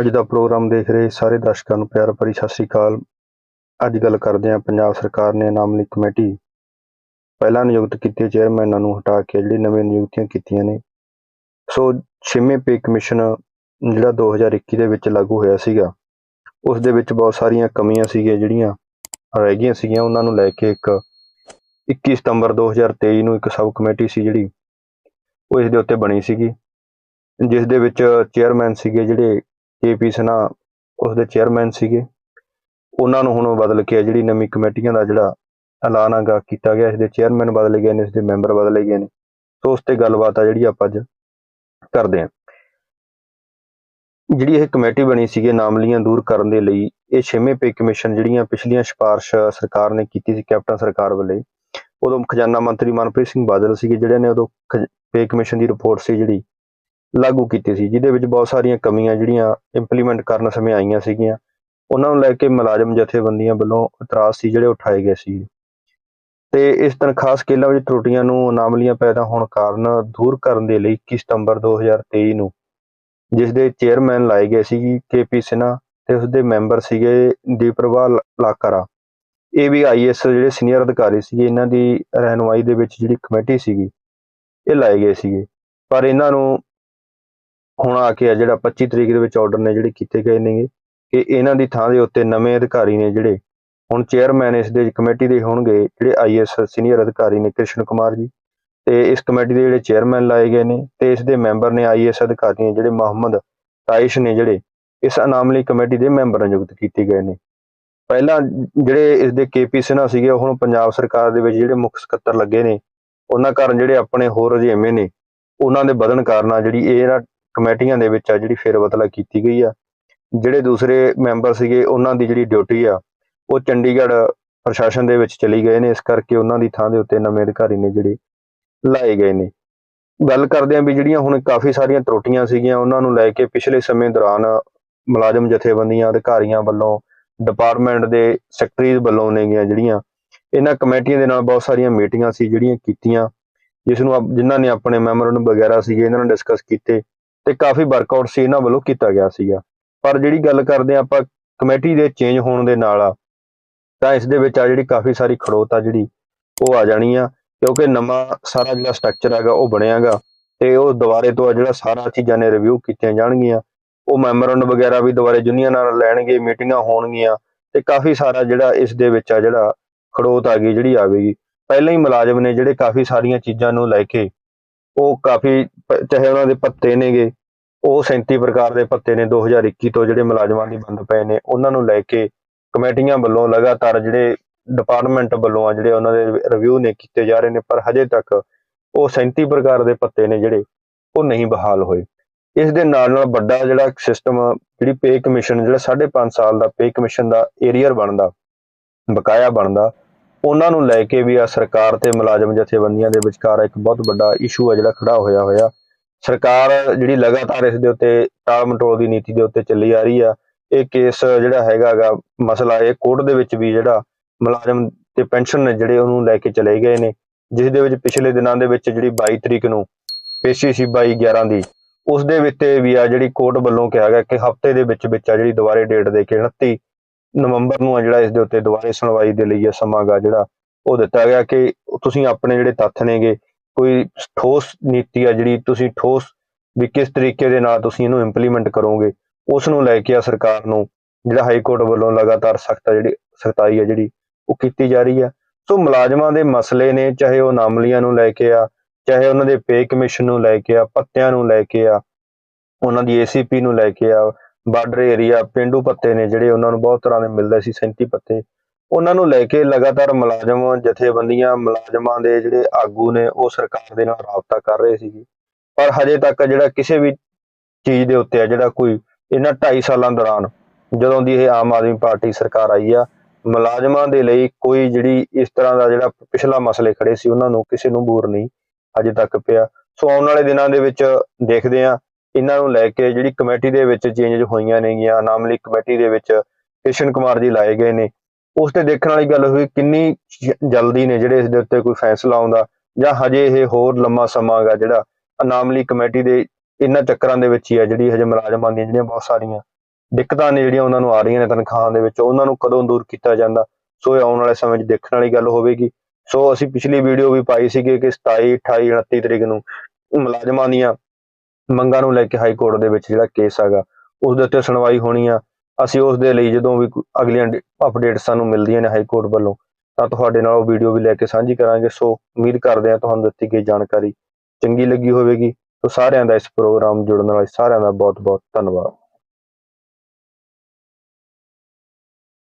ਅੱਜ ਦਾ ਪ੍ਰੋਗਰਾਮ ਦੇਖ ਰਹੇ ਸਾਰੇ ਦਰਸ਼ਕਾਂ ਨੂੰ ਪਿਆਰ ਭਰੀ ਸਤਿ ਸ੍ਰੀ ਅਕਾਲ। ਅੱਜ ਗੱਲ ਕਰਦੇ ਹਾਂ ਪੰਜਾਬ ਸਰਕਾਰ ਨੇ ਨਾਮਲੀ ਕਮੇਟੀ ਪਹਿਲਾਂ ਨਿਯੁਕਤ ਕੀਤੇ, ਚੇਅਰਮੈਨਾਂ ਨੂੰ ਹਟਾ ਕੇ ਜਿਹੜੀ ਨਵੇਂ ਨਿਯੁਕਤੀਆਂ ਕੀਤੀਆਂ ਨੇ। ਸੋ ਛੇਵੇਂ ਪੇ ਕਮਿਸ਼ਨ ਜਿਹੜਾ 2021 ਦੇ ਵਿੱਚ ਲਾਗੂ ਹੋਇਆ ਸੀਗਾ, ਉਸ ਦੇ ਵਿੱਚ ਬਹੁਤ ਸਾਰੀਆਂ ਕਮੀਆਂ ਸੀਗੀਆਂ ਜਿਹੜੀਆਂ ਰਹਿ ਗਈਆਂ ਸੀਗੀਆਂ। ਉਹਨਾਂ ਨੂੰ ਲੈ ਕੇ ਇੱਕ 21 ਸਤੰਬਰ 2023 ਨੂੰ ਇੱਕ ਸਬ ਕਮੇਟੀ ਸੀ ਜਿਹੜੀ, ਉਹ ਇਸ ਦੇ ਉੱਤੇ ਬਣੀ ਸੀਗੀ, ਜਿਸ ਦੇ ਵਿੱਚ ਚੇਅਰਮੈਨ ਸੀਗੇ ਜਿਹੜੇ ਕੇਪੀ ਸਨਾ ਉਸ ਦੇ ਚੇਅਰਮੈਨ ਸੀਗੇ। ਉਹਨਾਂ ਨੂੰ ਹੁਣ ਬਦਲ ਕੇ ਜਿਹੜੀ ਨਵੀਂ ਕਮੇਟੀਆਂ ਦਾ ਜਿਹੜਾ ਐਲਾਨ ਆਗਾ ਕੀਤਾ ਗਿਆ ਇਸ ਦੇ ਚੇਅਰਮੈਨ ਬਦਲੇ ਗਏ ਨੇ ਇਸ ਦੇ ਮੈਂਬਰ ਬਦਲੇ ਗਏ ਨੇ। ਸੋ ਉਸ ਤੇ ਗੱਲਬਾਤ ਆ ਜਿਹੜੀ ਆਪਾਂ ਅੱਜ ਕਰਦੇ ਹਾਂ। ਜਿਹੜੀ ਇਹ ਕਮੇਟੀ ਬਣੀ ਸੀਗੀ ਨਾਮਲੀਆਂ ਦੂਰ ਕਰਨ ਦੇ ਲਈ, ਇਹ ਛੇਵੇਂ ਪੇ ਕਮਿਸ਼ਨ ਜਿਹੜੀਆਂ ਪਿਛਲੀਆਂ ਸਿਫਾਰਿਸ਼ ਸਰਕਾਰ ਨੇ ਕੀਤੀ ਸੀ ਕੈਪਟਨ ਸਰਕਾਰ ਵੱਲੇ, ਉਦੋਂ ਖਜ਼ਾਨਾ ਮੰਤਰੀ ਮਨਪ੍ਰੀਤ ਸਿੰਘ ਬਾਦਲ ਸੀਗੇ, ਜਿਹੜੇ ਨੇ ਉਦੋਂ ਪੇ ਕਮਿਸ਼ਨ ਦੀ ਰਿਪੋਰਟ ਸੀ ਜਿਹੜੀ ਲਾਗੂ ਕੀਤੀ ਸੀ, ਜਿਹਦੇ ਵਿੱਚ ਬਹੁਤ ਸਾਰੀਆਂ ਕਮੀਆਂ ਜਿਹੜੀਆਂ ਇੰਪਲੀਮੈਂਟ ਕਰਨ ਸਮੇਂ ਆਈਆਂ ਸੀਗੀਆਂ, ਉਹਨਾਂ ਨੂੰ ਲੈ ਕੇ ਮੁਲਾਜ਼ਮ ਜਥੇਬੰਦੀਆਂ ਵੱਲੋਂ ਇਤਰਾਜ਼ ਸੀ, ਜਿਹੜੇ ਉਠਾਏ ਗਏ ਸੀ। ਤੇ ਇਸ ਤਨਖਾਹ ਸਕੇਲਾਂ ਵਿੱਚ ਤਰੁੱਟੀਆਂ ਨੂੰ ਅਨਾਮਲੀਆਂ ਪੈਦਾ ਹੋਣ ਕਾਰਨ ਦੂਰ ਕਰਨ ਦੇ ਲਈ 21 ਸਤੰਬਰ 2023 ਨੂੰ, ਜਿਸ ਦੇ ਚੇਅਰਮੈਨ ਲਾਏ ਗਏ ਸੀ ਕੇਪੀ ਸਿਨਾ ਤੇ ਉਸ ਦੇ ਮੈਂਬਰ ਸੀਗੇ ਦੀਪਰਵਾਲ ਲਾਕਰਾ। ਇਹ ਵੀ ਆਈਐਸ ਜਿਹੜੇ ਸੀਨੀਅਰ ਅਧਿਕਾਰੀ ਸੀਗੇ, ਇਹਨਾਂ ਦੀ ਰਹਿਨੁਮਾਈ ਦੇ ਵਿੱਚ ਜਿਹੜੀ ਕਮੇਟੀ ਸੀਗੀ, ਇਹ ਲਾਏ ਗਏ ਸੀਗੇ। ਪਰ ਇਹਨਾਂ ਨੂੰ ਹੁਣ ਆ ਕੇ ਆ ਜਿਹੜਾ 25 ਤਰੀਕ ਦੇ ਵਿੱਚ ਆਰਡਰ ਨੇ ਜਿਹੜੇ ਕੀਤੇ ਗਏ ਨੇਗੇ, ਕਿ ਇਹਨਾਂ ਦੀ ਥਾਂ ਦੇ ਉੱਤੇ ਨਵੇਂ ਅਧਿਕਾਰੀ ਨੇ ਜਿਹੜੇ, ਹੁਣ ਚੇਅਰਮੈਨ ਇਸ ਦੇ ਕਮੇਟੀ ਦੇ ਹੋਣਗੇ, ਜਿਹੜੇ ਆਈਐਸ ਸੀਨੀਅਰ ਅਧਿਕਾਰੀ ਨੇ ਕ੍ਰਿਸ਼ਨ ਕੁਮਾਰ ਜੀ, ਤੇ ਇਸ ਕਮੇਟੀ ਦੇ ਜਿਹੜੇ ਚੇਅਰਮੈਨ ਲਾਏ ਗਏ ਨੇ, ਤੇ ਇਸ ਦੇ ਮੈਂਬਰ ਨੇ ਆਈਐਸ ਅਧਿਕਾਰੀ ਨੇ ਜਿਹੜੇ ਮੁਹੰਮਦ ਤਾਇਸ਼ ਨੇ ਜਿਹੜੇ, ਇਸ ਅਨਾਮਲੀ ਕਮੇਟੀ ਦੇ ਮੈਂਬਰ ਨਿਯੁਕਤ ਕੀਤੇ ਗਏ ਨੇ। ਪਹਿਲਾਂ ਜਿਹੜੇ ਇਸ ਦੇ ਕੇਪੀ ਸਿਨਾ ਸੀਗੇ, ਉਹ ਹੁਣ ਪੰਜਾਬ ਸਰਕਾਰ ਦੇ ਵਿੱਚ ਜਿਹੜੇ ਮੁੱਖ ਸਕੱਤਰ ਲੱਗੇ ਨੇ, ਉਹਨਾਂ ਕਾਰਨ ਜਿਹੜੇ ਆਪਣੇ ਹੋਰ ਰੁਝੇਵੇਂ ਨੇ, ਉਹਨਾਂ ਦੇ ਵਧਣ ਕਾਰਨ ਜਿਹੜੀ ਇਹ ਕਮੇਟੀਆਂ ਦੇ ਵਿੱਚ ਆ ਜਿਹੜੀ ਫੇਰਬਦਲਾ ਕੀਤੀ ਗਈ ਆ। ਜਿਹੜੇ ਦੂਸਰੇ ਮੈਂਬਰ ਸੀਗੇ, ਉਹਨਾਂ ਦੀ ਜਿਹੜੀ ਡਿਊਟੀ ਆ, ਉਹ ਚੰਡੀਗੜ੍ਹ ਪ੍ਰਸ਼ਾਸਨ ਦੇ ਵਿੱਚ ਚਲੀ ਗਏ ਨੇ। ਇਸ ਕਰਕੇ ਉਹਨਾਂ ਦੀ ਥਾਂ ਦੇ ਉੱਤੇ ਨਵੇਂ ਅਧਿਕਾਰੀ ਨੇ ਜਿਹੜੇ ਲਾਏ ਗਏ ਨੇ। ਗੱਲ ਕਰਦੇ ਆਂ ਵੀ ਜਿਹੜੀਆਂ ਹੁਣ ਕਾਫੀ ਸਾਰੀਆਂ ਤਰੁੱਟੀਆਂ ਸੀਗੀਆਂ, ਉਹਨਾਂ ਨੂੰ ਲੈ ਕੇ ਪਿਛਲੇ ਸਮੇਂ ਦੌਰਾਨ ਮੁਲਾਜ਼ਮ ਜਥੇਬੰਦੀਆਂ, ਅਧਿਕਾਰੀਆਂ ਵੱਲੋਂ, ਡਿਪਾਰਟਮੈਂਟ ਦੇ ਸੈਕਟਰੀਜ਼ ਵੱਲੋਂ ਨੇਗੀਆਂ ਜਿਹੜੀਆਂ, ਇਹਨਾਂ ਕਮੇਟੀਆਂ ਦੇ ਨਾਲ ਬਹੁਤ ਸਾਰੀਆਂ ਮੀਟਿੰਗਾਂ ਸੀ ਜਿਹੜੀਆਂ ਕੀਤੀਆਂ, ਜਿਸ ਨੂੰ ਜਿਨ੍ਹਾਂ ਨੇ ਆਪਣੇ ਮੈਮੋਰੰਡਮ ਵਗੈਰਾ ਸੀਗੇ, ਇਹਨਾਂ ਨਾਲ ਡਿਸਕਸ ਕੀਤੇ। ਤੇ ਕਾਫੀ ਵਰਕਆਊਟ ਸੀ ਇਹਨਾਂ ਵੱਲੋਂ ਕੀਤਾ ਗਿਆ ਸੀਗਾ। ਪਰ ਜਿਹੜੀ ਗੱਲ ਕਰਦੇ ਆ ਆਪਾਂ ਕਮੇਟੀ ਦੇ ਚੇਂਜ ਹੋਣ ਦੇ ਨਾਲ ਆ, ਤਾਂ ਇਸ ਦੇ ਵਿੱਚ ਆ ਜਿਹੜੀ ਕਾਫੀ ਸਾਰੀ ਖੜੋਤ ਆ ਜਿਹੜੀ, ਉਹ ਆ ਜਾਣੀ ਆ, ਕਿਉਂਕਿ ਨਵਾਂ ਸਾਰਾ ਜਿਹੜਾ ਸਟਰਕਚਰ ਹੈਗਾ ਉਹ ਬਣਿਆਗਾ ਤੇ ਉਹ ਦੁਬਾਰੇ ਤੋਂ ਆ ਜਿਹੜਾ ਸਾਰਾ ਚੀਜ਼ਾਂ ਨੇ ਰਿਵਿਊ ਕੀਤੀਆਂ ਜਾਣਗੀਆਂ। ਉਹ ਮੈਮੋਰੰਡਮ ਵਗੈਰਾ ਵੀ ਦੁਬਾਰੇ ਜੁਨੀਅਰ ਨਾਲ ਲੈਣਗੇ, ਮੀਟਿੰਗਾਂ ਹੋਣਗੀਆਂ ਤੇ ਕਾਫੀ ਸਾਰਾ ਜਿਹੜਾ ਇਸ ਦੇ ਵਿੱਚ ਆ ਜਿਹੜਾ ਖੜੋਤ ਆ ਗਈ ਜਿਹੜੀ ਆਵੇਗੀ ਪਹਿਲਾਂ ਹੀ ਮੁਲਾਜ਼ਮ ਨੇ ਜਿਹੜੇ ਕਾਫੀ ਸਾਰੀਆਂ ਚੀਜ਼ਾਂ ਨੂੰ ਲੈ ਕੇ ਉਹ ਕਾਫੀ ਚਾਹੇ ਉਹਨਾਂ ਦੇ ਪੱਤੇ ਨੇਗੇ, ਉਹ 37 ਪ੍ਰਕਾਰ ਦੇ ਪੱਤੇ ਨੇ 2021 ਤੋਂ ਜਿਹੜੇ ਮੁਲਾਜ਼ਮਾਂ ਦੀ ਬੰਦ ਪਏ ਨੇ, ਉਹਨਾਂ ਨੂੰ ਲੈ ਕੇ ਕਮੇਟੀਆਂ ਵੱਲੋਂ ਲਗਾਤਾਰ ਜਿਹੜੇ ਡਿਪਾਰਟਮੈਂਟ ਵੱਲੋਂ ਆ, ਜਿਹੜੇ ਉਹਨਾਂ ਦੇ ਰਿਵਿਊ ਨੇ ਕੀਤੇ ਜਾ ਰਹੇ ਨੇ, ਪਰ ਹਜੇ ਤੱਕ ਉਹ 37 ਪ੍ਰਕਾਰ ਦੇ ਪੱਤੇ ਨੇ ਜਿਹੜੇ, ਉਹ ਨਹੀਂ ਬਹਾਲ ਹੋਏ। ਇਸ ਦੇ ਨਾਲ ਨਾਲ ਵੱਡਾ ਜਿਹੜਾ ਸਿਸਟਮ ਜਿਹੜੀ ਪੇ ਕਮਿਸ਼ਨ ਜਿਹੜਾ 5.5 ਸਾਲ ਦਾ ਪੇ ਕਮਿਸ਼ਨ ਦਾ ਏਰੀਅਰ ਬਣਦਾ, ਬਕਾਇਆ ਬਣਦਾ, ਉਹਨਾਂ ਨੂੰ ਲੈ ਕੇ ਵੀ ਆ ਸਰਕਾਰ ਤੇ ਮੁਲਾਜ਼ਮ ਜਥੇਬੰਦੀਆਂ ਦੇ ਵਿਚਕਾਰ ਇੱਕ ਬਹੁਤ ਵੱਡਾ ਇਸ਼ੂ ਆ ਜਿਹੜਾ ਖੜਾ ਹੋਇਆ ਹੋਇਆ। ਸਰਕਾਰ ਜਿਹੜੀ ਲਗਾਤਾਰ ਇਸ ਦੇ ਉੱਤੇ ਟਾਲ ਮਟੋਲ ਦੀ ਨੀਤੀ ਦੇ ਉੱਤੇ ਚੱਲੀ ਆ ਰਹੀ ਆ, ਇਹ ਕੇਸ ਜਿਹੜਾ ਹੈਗਾਗਾ ਮਸਲਾ ਇਹ ਕੋਰਟ ਦੇ ਵਿੱਚ ਵੀ ਜਿਹੜਾ ਮੁਲਾਜ਼ਮ ਤੇ ਪੈਨਸ਼ਨ ਨੇ ਜਿਹੜੇ ਉਹਨੂੰ ਲੈ ਕੇ ਚਲੇ ਗਏ ਨੇ, ਜਿਸ ਦੇ ਵਿੱਚ ਪਿਛਲੇ ਦਿਨਾਂ ਦੇ ਵਿੱਚ ਜਿਹੜੀ 22 ਤਰੀਕ ਨੂੰ ਪੇਸ਼ੀ ਸੀ 22 11 ਦੀ, ਉਸ ਦੇ ਵਿੱਚ ਵੀ ਆ ਜਿਹੜੀ ਕੋਰਟ ਵੱਲੋਂ ਕਿਹਾ ਗਿਆ ਕਿ ਹਫ਼ਤੇ ਦੇ ਵਿੱਚ ਵਿੱਚ ਆ ਜਿਹੜੀ ਦੁਬਾਰੇ ਡੇਟ ਦੇ ਕੇ 29 ਨਵੰਬਰ ਨੂੰ ਆ ਜਿਹੜਾ ਇਸ ਦੇ ਉੱਤੇ ਦੁਬਾਰੇ ਸੁਣਵਾਈ ਦੇ ਲਈ ਆ ਸਮਾਂ ਗਾ ਜਿਹੜਾ ਉਹ ਦਿੱਤਾ ਗਿਆ ਕਿ ਤੁਸੀਂ ਆਪਣੇ ਜਿਹੜੇ ਤੱਥ ਨੇਗੇ ਕੋਈ ਠੋਸ ਨੀਤੀ ਆ ਜਿਹੜੀ ਤੁਸੀਂ ਠੋਸ ਵੀ ਕਿਸ ਤਰੀਕੇ ਦੇ ਨਾਲ ਤੁਸੀਂ ਇਹਨੂੰ ਇੰਪਲੀਮੈਂਟ ਕਰੋਗੇ ਉਸ ਨੂੰ ਲੈ ਕੇ ਆ ਸਰਕਾਰ ਨੂੰ, ਜਿਹੜਾ ਹਾਈ ਕੋਰਟ ਵੱਲੋਂ ਲਗਾਤਾਰ ਸਖਤ ਜਿਹੜੀ, ਸਖਤਾਈ ਆ ਜਿਹੜੀ, ਉਹ ਕੀਤੀ ਜਾ ਰਹੀ ਆ। ਸੋ ਮੁਲਾਜ਼ਮਾਂ ਦੇ ਮਸਲੇ ਨੇ, ਚਾਹੇ ਉਹ ਨਾਮਲੀਆਂ ਨੂੰ ਲੈ ਕੇ ਆ, ਚਾਹੇ ਉਹਨਾਂ ਦੇ ਪੇ ਕਮਿਸ਼ਨ ਨੂੰ ਲੈ ਕੇ ਆ, ਪੱਤਿਆਂ ਨੂੰ ਲੈ ਕੇ ਆ, ਉਹਨਾਂ ਦੀ ਏਸੀਪੀ ਨੂੰ ਲੈ ਕੇ ਆ, ਬਾਰਡਰ ਏਰੀਆ, ਪਿੰਡੂ ਪੱਤੇ ਨੇ ਜਿਹੜੇ ਉਹਨਾਂ ਨੂੰ ਬਹੁਤ ਤਰ੍ਹਾਂ ਦੇ ਮਿਲਦੇ ਸੀ 37 ਪੱਤੇ। ਉਹਨਾਂ ਨੂੰ ਲੈ ਕੇ ਲਗਾਤਾਰ ਮੁਲਾਜ਼ਮ, ਜਥੇਬੰਦੀਆਂ, ਮੁਲਾਜ਼ਮਾਂ ਦੇ ਜਿਹੜੇ ਆਗੂ ਨੇ, ਉਹ ਸਰਕਾਰ ਦੇ ਨਾਲ ਰਾਬਤਾ ਕਰ ਰਹੇ ਸੀਗੇ। ਪਰ ਹਜੇ ਤੱਕ ਜਿਹੜਾ ਕਿਸੇ ਵੀ ਚੀਜ਼ ਦੇ ਉੱਤੇ ਆ, ਜਿਹੜਾ ਕੋਈ ਇਹਨਾਂ 2.5 ਸਾਲਾਂ ਦੌਰਾਨ ਜਦੋਂ ਦੀ ਇਹ ਆਮ ਆਦਮੀ ਪਾਰਟੀ ਸਰਕਾਰ ਆਈ ਆ, ਮੁਲਾਜ਼ਮਾਂ ਦੇ ਲਈ ਕੋਈ ਜਿਹੜੀ ਇਸ ਤਰ੍ਹਾਂ ਦਾ ਜਿਹੜਾ ਪਿਛਲਾ ਮਸਲੇ ਖੜੇ ਸੀ, ਉਹਨਾਂ ਨੂੰ ਕਿਸੇ ਨੂੰ ਬੂਰ ਨਹੀਂ ਅਜੇ ਤੱਕ ਪਿਆ। ਸੋ ਆਉਣ ਵਾਲੇ ਦਿਨਾਂ ਦੇ ਵਿੱਚ ਦੇਖਦੇ ਆ ਇਹਨਾਂ ਨੂੰ ਲੈ ਕੇ ਜਿਹੜੀ ਕਮੇਟੀ ਦੇ ਵਿੱਚ ਚੇਂਜ ਹੋਈਆਂ ਨੇਗੀਆਂ ਨਾਮਲੀ ਕਮੇਟੀ ਦੇ ਵਿੱਚ ਕਿਸ਼ਨ ਕੁਮਾਰ ਜੀ ਲਾਏ ਗਏ ਨੇ। ਉਸ ਤੇ ਦੇਖਣ ਵਾਲੀ ਗੱਲ ਹੋਈ ਕਿੰਨੀ ਜਲਦੀ ਨੇ ਜਿਹੜੇ ਇਸ ਦੇ ਉੱਤੇ ਕੋਈ ਫੈਸਲਾ ਆਉਂਦਾ ਜਾਂ ਹਜੇ ਇਹ ਹੋਰ ਲੰਮਾ ਸਮਾਂਗਾ ਜਿਹੜਾ ਅਨਾਮਲੀ ਕਮੇਟੀ ਦੇ ਇਹਨਾਂ ਚੱਕਰਾਂ ਦੇ ਵਿੱਚ ਹੀ ਆ ਜਿਹੜੀ ਹਜੇ ਮੁਲਾਜ਼ਮਾਂ ਦੀਆਂ ਜਿਹੜੀਆਂ ਬਹੁਤ ਸਾਰੀਆਂ ਦਿੱਕਤਾਂ ਨੇ ਜਿਹੜੀਆਂ ਉਹਨਾਂ ਨੂੰ ਆ ਰਹੀਆਂ ਨੇ ਤਨਖਾਹਾਂ ਦੇ ਵਿੱਚ, ਉਹਨਾਂ ਨੂੰ ਕਦੋਂ ਦੂਰ ਕੀਤਾ ਜਾਂਦਾ, ਸੋ ਇਹ ਆਉਣ ਵਾਲੇ ਸਮੇਂ 'ਚ ਦੇਖਣ ਵਾਲੀ ਗੱਲ ਹੋਵੇਗੀ। ਸੋ ਅਸੀਂ ਪਿਛਲੀ ਵੀਡੀਓ ਵੀ ਪਾਈ ਸੀਗੀ ਕਿ 27 28 29 ਤਰੀਕ ਨੂੰ ਮੁਲਾਜ਼ਮਾਂ ਦੀਆਂ ਮੰਗਾਂ ਨੂੰ ਲੈ ਕੇ ਹਾਈ ਕੋਰਟ ਦੇ ਵਿੱਚ ਜਿਹੜਾ ਕੇਸ ਹੈਗਾ, ਉਸ ਦੇ ਉੱਤੇ ਸੁਣਵਾਈ ਹੋਣੀ ਆ। ਅਸੀਂ ਉਸ ਦੇ ਲਈ ਜਦੋਂ ਵੀ ਅਗਲੀਆਂ ਅਪਡੇਟ ਸਾਨੂੰ ਮਿਲਦੀਆਂ ਨੇ ਹਾਈ ਕੋਰਟ ਵੱਲੋਂ, ਤਾਂ ਤੁਹਾਡੇ ਨਾਲ ਉਹ ਵੀਡੀਓ ਵੀ ਲੈ ਕੇ ਸਾਂਝੀ ਕਰਾਂਗੇ। ਸੋ ਉਮੀਦ ਕਰਦੇ ਹਾਂ ਤੁਹਾਨੂੰ ਦਿੱਤੀ ਗਈ ਜਾਣਕਾਰੀ ਚੰਗੀ ਲੱਗੀ ਹੋਵੇਗੀ। ਸੋ ਸਾਰਿਆਂ ਦਾ ਇਸ ਪ੍ਰੋਗਰਾਮ ਜੁੜਨ ਵਾਲੇ ਸਾਰਿਆਂ ਦਾ ਬਹੁਤ ਬਹੁਤ ਧੰਨਵਾਦ।